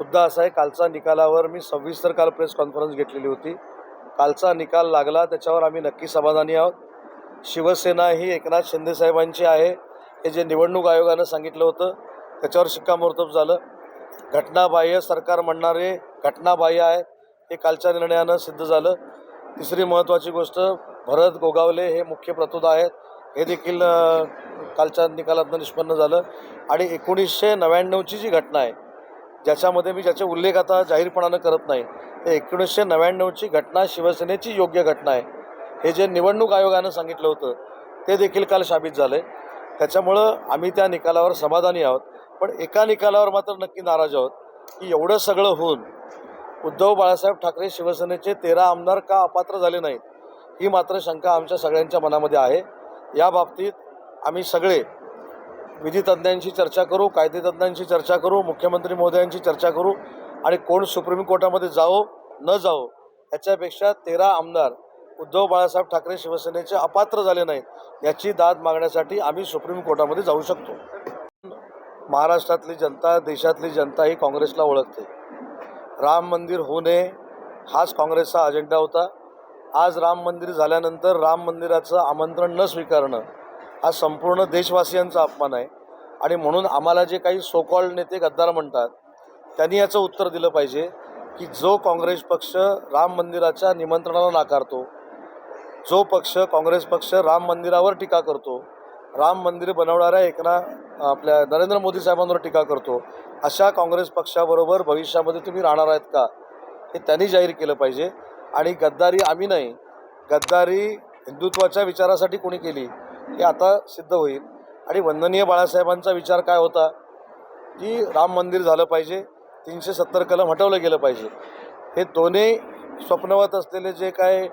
मुद्दा असा आहे कालचा निकालावर मी सविस्तर काल प्रेस कॉन्फरन्स घेतलेली होती. कालचा निकाल लागला त्याच्यावर आम्ही नक्की समाधानी आहोत. शिवसेना ही एकनाथ शिंदे साहेबांची आहे. हे जे निवडणूक आयोगानं सांगितलं होतं त्याच्यावर शिक्कामोर्तब झालं. घटनाबाह्य सरकार म्हणणारे घटनाबाह्य आहे हे कालच्या निर्णयानं सिद्ध झालं. तिसरी महत्त्वाची गोष्ट भरत गोगावले हे मुख्य प्रतुद आहेत. हे देखील कालच्या निकालातनं निष्पन्न झालं. आणि एकोणीसशे नव्याण्णवची जी घटना आहे ज्याच्यामध्ये मी ज्याचे उल्लेख आता जाहीरपणानं करत नाही ते एकोणीसशे नव्याण्णवची घटना शिवसेनेची योग्य घटना आहे. हे जे निवडणूक आयोगानं सांगितलं होतं ते देखील काल साबित झालं आहे त्याच्यामुळं आम्ही त्या निकालावर समाधानी आहोत. पण एका निकालावर मात्र नक्की नाराज आहोत की एवढं सगळं होऊन उद्धव बाळासाहेब ठाकरे शिवसेनेचे तेरा आमदार का अपात्र झाले नाहीत ही मात्र शंका आमच्या सगळ्यांच्या मनामध्ये आहे. या बाबतीत आम्ही सगळे विधीतज्ञांशी चर्चा करू कायदेतज्ञांशी चर्चा करू मुख्यमंत्री महोदयांची चर्चा करू आणि कोण सुप्रीम कोर्टामध्ये जाओ न जाओ याच्यापेक्षा तेरा आमदार उद्धव बाळासाहेब ठाकरे शिवसेनेचे अपात्र झाले नाहीत याची दाद मागण्यासाठी आम्ही सुप्रीम कोर्टामध्ये जाऊ शकतो. महाराष्ट्रातली जनता देशातली जनता ही काँग्रेसला ओळखते. राम मंदिर होऊ नये हाच काँग्रेसचा अजेंडा होता. आज राम मंदिर झाल्यानंतर राम मंदिराचं आमंत्रण न स्वीकारणं हा संपूर्ण देशवासियांचा अपमान आहे. आणि म्हणून आम्हाला जे काही सोकॉल्ड नेते गद्दार म्हणतात त्यांनी याचं उत्तर दिलं पाहिजे की जो काँग्रेस पक्ष राम मंदिराच्या निमंत्रणाला नाकारतो जो पक्ष काँग्रेस पक्ष राम मंदिरावर टीका करतो राम मंदिर बनवणाऱ्या एकना आपल्या नरेंद्र मोदी साहेबांवर टीका करतो अशा काँग्रेस पक्षाबरोबर भविष्यामध्ये तुम्ही राहणार आहेत का? हे त्यांनी जाहीर केलं पाहिजे. आणि गद्दारी आम्ही नाही गद्दारी हिंदुत्वाच्या विचारासाठी कोणी केली? हे आता सिद्ध होईल. आणि वंदनीय बाळासाहेबांचा विचार काय होता? की राम मंदिर झालं पाहिजे तीनशे सत्तर कलम हटवलं गेलं पाहिजे. हे दोन्ही स्वप्नवत असलेले जे काय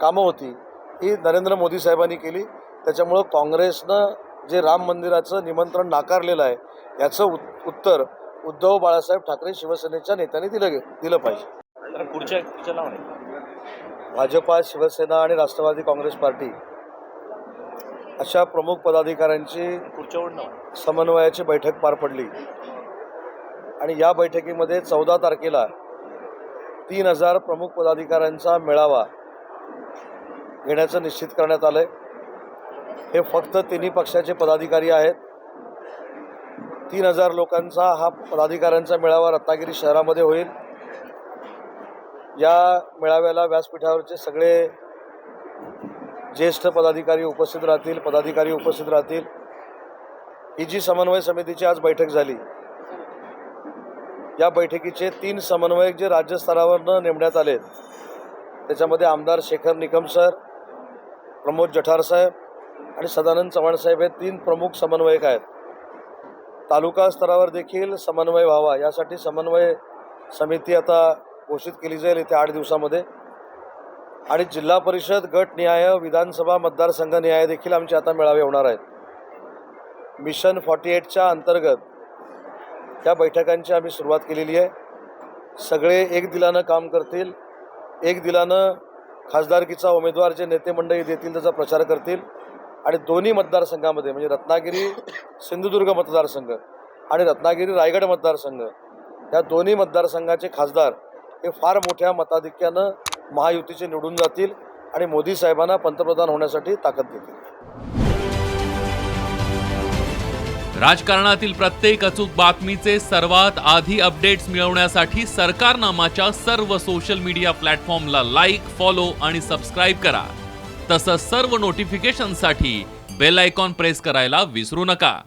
कामं होती ही नरेंद्र मोदी साहेबांनी केली. त्याच्यामुळं काँग्रेसनं जे राम मंदिराचं निमंत्रण नाकारलेलं आहे याचं उत उत्तर उद्धव बाळासाहेब ठाकरे शिवसेनेच्या नेत्यांनी दिलं गे दिलं पाहिजे. पुढच्या भाजपा शिवसेना आणि राष्ट्रवादी काँग्रेस पार्टी अशा प्रमुख पदाधिकाऱ्यांची समन्वयाची बैठक पार पडली. आणि या बैठकीमध्ये चौदा तारखेला तीन हजार प्रमुख पदाधिकाऱ्यांचा मेळावा घेण्याचं निश्चित करण्यात आलं आहे हे फक्त तिन्ही पक्षाचे पदाधिकारी आहेत. तीन हजार लोकांचा हा पदाधिकाऱ्यांचा मेळावा रत्नागिरी शहरामध्ये होईल. या मेळाव्याला व्यासपीठावरचे सगळे ज्येष्ठ पदाधिकारी उपस्थित राहतील पदाधिकारी उपस्थित राहतील. ही जी समन्वय समितीची आज बैठक झाली या बैठकीचे तीन समन्वयक जे राज्यस्तरावरनं नेमण्यात आले त्याच्यामध्ये आमदार शेखर निकम सर प्रमोद जठार साहेब आणि सदानंद चव्हाण साहेब हे तीन प्रमुख समन्वयक आहेत. तालुका स्तरावर देखील समन्वय व्हावा यासाठी समन्वय समिती आता घोषित केली जाईल येत्या आठ दिवसामध्ये. आणि जिल्हा परिषद गट न्याय विधानसभा मतदारसंघ निहाय देखील आमचे आता मेळावे होणार आहेत. मिशन फॉर्टी एटच्या अंतर्गत त्या बैठकांची आम्ही सुरुवात केलेली आहे. सगळे एक दिलानं काम करतील. एक दिलानं खासदारकीचा उमेदवार जे नेते मंडळी देतील त्याचा प्रचार करतील. आणि दोन्ही मतदारसंघामध्ये म्हणजे रत्नागिरी सिंधुदुर्ग मतदारसंघ आणि रत्नागिरी रायगड मतदारसंघ या दोन्ही मतदारसंघाचे खासदार हे फार मोठ्या मताधिक्यानं महायुतीचे निवडून जातील आणि मोदी साहेबांना पंतप्रधान होण्यासाठी ताकद देतील. राजकारणातील प्रत्येक अचूक बातमीचे सर्वात आधी अपडेट्स मिळवण्यासाठी सरकारनामाच्या सर्व सोशल मीडिया प्लॅटफॉर्मला लाईक फॉलो आणि सबस्क्राईब करा. तसंच सर्व नोटिफिकेशनसाठी बेल आयकॉन प्रेस करायला विसरू नका.